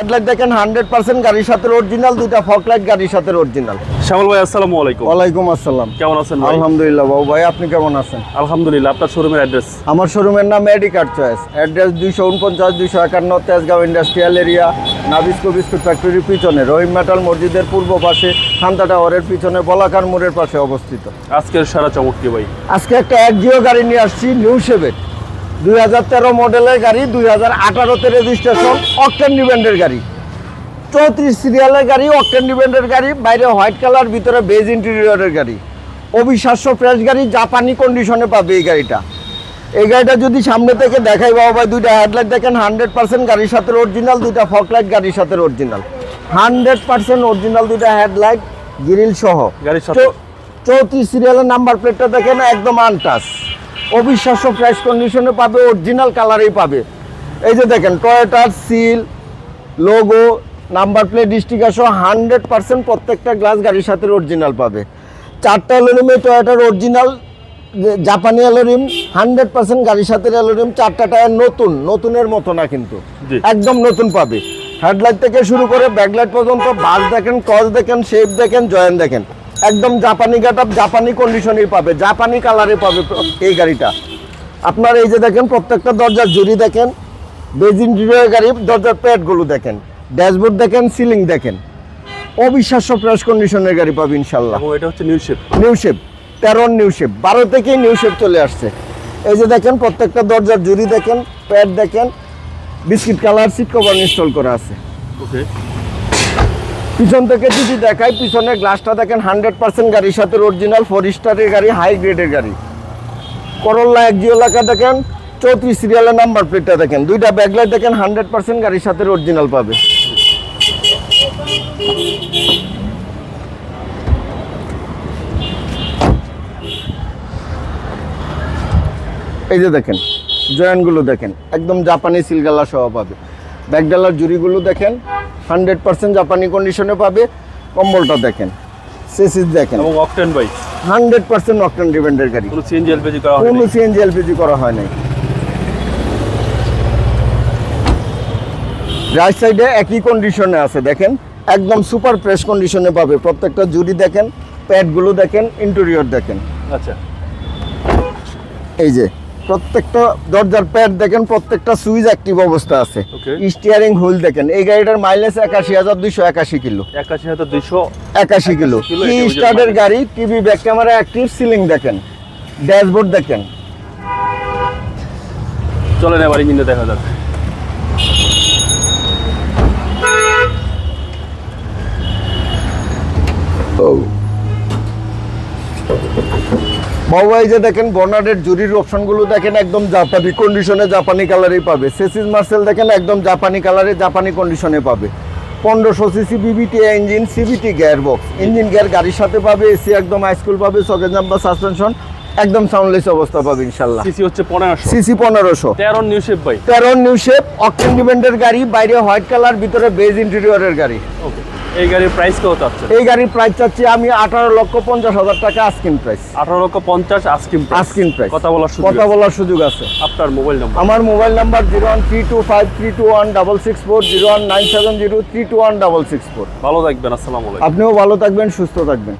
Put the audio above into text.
Headlight দেখেন hundred percent গাড়ির সাথে অরিজিনাল দুইটা ফকলাইট গাড়ির সাথে অরিজিনাল শ্যামল ভাই আসসালামু আলাইকুম। ওয়ালাইকুম আসসালাম। কেমন আছেন আলহামদুলিল্লাহ বাবু ভাই আপনি কেমন আছেন? আলহামদুলিল্লাহ আপনার শোরুমের অ্যাড্রেস আমার শোরুমের নাম চয়েস অ্যাড্রেস দুইশো উনপঞ্চাশ দুইশো একান্ন Tejgaon industrial area Nabisco biscuit ফ্যাক্টরির পিছনে। রহিম মেটাল মসজিদের পূর্ব পাশে টাওয়ারের পিছনে বলাকার মোড়ের পাশে অবস্থিত। আজকের সারা চমক কি ভাই? আজকে একটা গাড়ি নিয়ে আসছি নিউ সেভেন দুই হাজার তেরো মডেলের গাড়ি দুই হাজার আঠারোতে রেজিস্ট্রেশন অকটেন ডিপেন্ডের গাড়ি। চৌত্রিশ সিরিয়ালের গাড়ি অকটেন ডিপেন্ডের গাড়ি বাইরে হোয়াইট কালার ভিতরে বেজ ইন্টেরিয়রের গাড়ি। অবিশ্বাস্য ফ্রেশ গাড়ি জাপানি কন্ডিশনে পাবে এই গাড়িটা। এই গাড়িটা যদি সামনে থেকে দেখাই বাবা ভাই দুইটা হেডলাইট দেখেন হান্ড্রেড পার্সেন্ট গাড়ির সাথে অরিজিনাল দুইটা ফকলাইট গাড়ির সাথে অরিজিনাল হান্ড্রেড পার্সেন্ট অরিজিনাল দুইটা হেডলাইট গ্রিল সহ। গাড়ির সাথে। চৌত্রিশ সিরিয়ালের নাম্বার প্লেটটা দেখেন একদম আনটাস অবিশ্বাস্য ফ্রেশ কন্ডিশনে পাবে অরিজিনাল কালারেই পাবে। এই যে দেখেন টয়োটার seal logo number plate sticker সহ হান্ড্রেড পার্সেন্ট প্রত্যেকটা গ্লাস গাড়ির সাথে অরিজিনাল পাবে। চারটা অ্যালোরিমে টয়োটার অরিজিনাল জাপানি অ্যালোরিম হান্ড্রেড পার্সেন্ট গাড়ির সাথে অ্যালোরিম চারটা টায়ার নতুন নতুনের মতো না কিন্তু। একদম নতুন পাবে। হেডলাইট থেকে শুরু করে ব্যাকলাইট পর্যন্ত বাস দেখেন ক্রস দেখেন শেপ দেখেন জয়েন দেখেন। একদম জাপানি গাট জাপানি কন্ডিশনেই পাবে জাপানি কালারে পাবে এই গাড়িটা। আপনার এই যে দেখেন প্রত্যেকটা দরজার জুড়ি দেখেন বেজ ইন্টেরিয়র গাড়ি দরজার প্যাডগুলো দেখেন ড্যাশবোর্ড দেখেন সিলিং দেখেন অবিশ্বাস্য ফ্রেশ কন্ডিশনের গাড়ি পাবে ইনশাল্লাহ। এটা হচ্ছে নিউ শেপ নিউ শেপ তেরোর নিউ শেপ বারো থেকেই নিউ শেপ চলে আসছে। এই যে দেখেন প্রত্যেকটা দরজার জুড়ি দেখেন প্যাড দেখেন biscuit colour seat cover install করা আছে। ওকে পিছন থেকে যদি দেখাই, পিছনের গ্লাসটা দেখেন হান্ড্রেড পার্সেন্ট গাড়ির সাথে অরিজিনাল ফোর স্টারের গাড়ি হাই গ্রেডের গাড়ি। করল্লা এক জিও এলাকা দেখেন, চৌত্রিশ সিরিয়ালের নাম্বার প্লেটটা দেখেন। দুইটা ব্যাকলাইট দেখেন হান্ড্রেড পার্সেন্ট গাড়ির সাথে অরিজিনাল পাবে। এই যে দেখেন জয়েন্টগুলো দেখেন, একদম জাপানি সিলগালা সহ পাবে। ব্যাকডালার জুড়িগুলো দেখেন হান্ড্রেড পার্সেন্ট জাপানি কন্ডিশনে পাবে। কম্বলটা দেখেন সেসিস দেখেন। এবং অকটেন ভাই হান্ড্রেড পার্সেন্ট অকটেন ডিপেন্ডের গাড়ি। কোনো সিএনজি এলপিজি করা কোনো সিএনজি এলপিজি করা হয় নাই। রাইট সাইডে একই কন্ডিশনে আছে দেখেন। একদম সুপার ফ্রেশ কন্ডিশনে পাবে। প্রত্যেকটা জুড়ি দেখেন প্যাডগুলো দেখেন ইন্টেরিয়র দেখেন। আচ্ছা। এই যে প্রত্যেকটা দরজার প্যাড দেখেন প্রত্যেকটা সুইচ অ্যাক্টিভ অবস্থা আছে। স্টিয়ারিং হুইল দেখেন এই গাড়িটার মাইলেজ একাশি হাজার দুইশো একাশি কিলো। একাশি হাজার দুইশো একাশি কিলো। কি স্টার্টের গাড়ি TV back camera active ceiling দেখেন ড্যাশবোর্ড দেখেন। চলেন এবার ইঞ্জিনটা দেখা যাক। যে দেখেন বর্নার্ডের জুরির অপশনগুলো দেখেন একদম জাপানি কন্ডিশনে জাপানি কালারেই পাবে। সেসিস মার্সেল দেখেন একদম জাপানি কালারে জাপানি কন্ডিশনে পাবে। পনেরোশো CC VVT engine CVT gear box engine gear গাড়ির সাথে পাবে এসি একদম হাইস্কুল পাবে সকেট জাম্পার সাসপেনশন একদম সাউন্ডলেস অবস্থা পাবে ইনশাল্লাহ। সিসি হচ্ছে পনেরোশো। সিসি পনেরোশো। তেরো নিউ শেপ ভাই। তেরো নিউ শেপ অকটেন ডিপেন্ডের গাড়ি বাইরে হোয়াইট কালার ভিতরে বেজ ইন্টেরিয়রের গাড়ি। ওকে এই গাড়ির প্রাইস কত চাচ্ছে এই গাড়ির প্রাইস চাচ্ছি আমি আঠারো লক্ষ পঞ্চাশ হাজার টাকা আস্কিন প্রাইস আঠারো লক্ষ পঞ্চাশ আস্কিম আস্কিন প্রাইস কথা বলার সুযোগ কথা বলার সুযোগ আছে। আপনার মোবাইল নাম্বার আমার mobile number zero one three two five three two one double six four zero one nine seven zero three two one double six four ভালো থাকবেন আসসালামু আলাইকুম। আপনিও ভালো থাকবেন সুস্থ থাকবেন।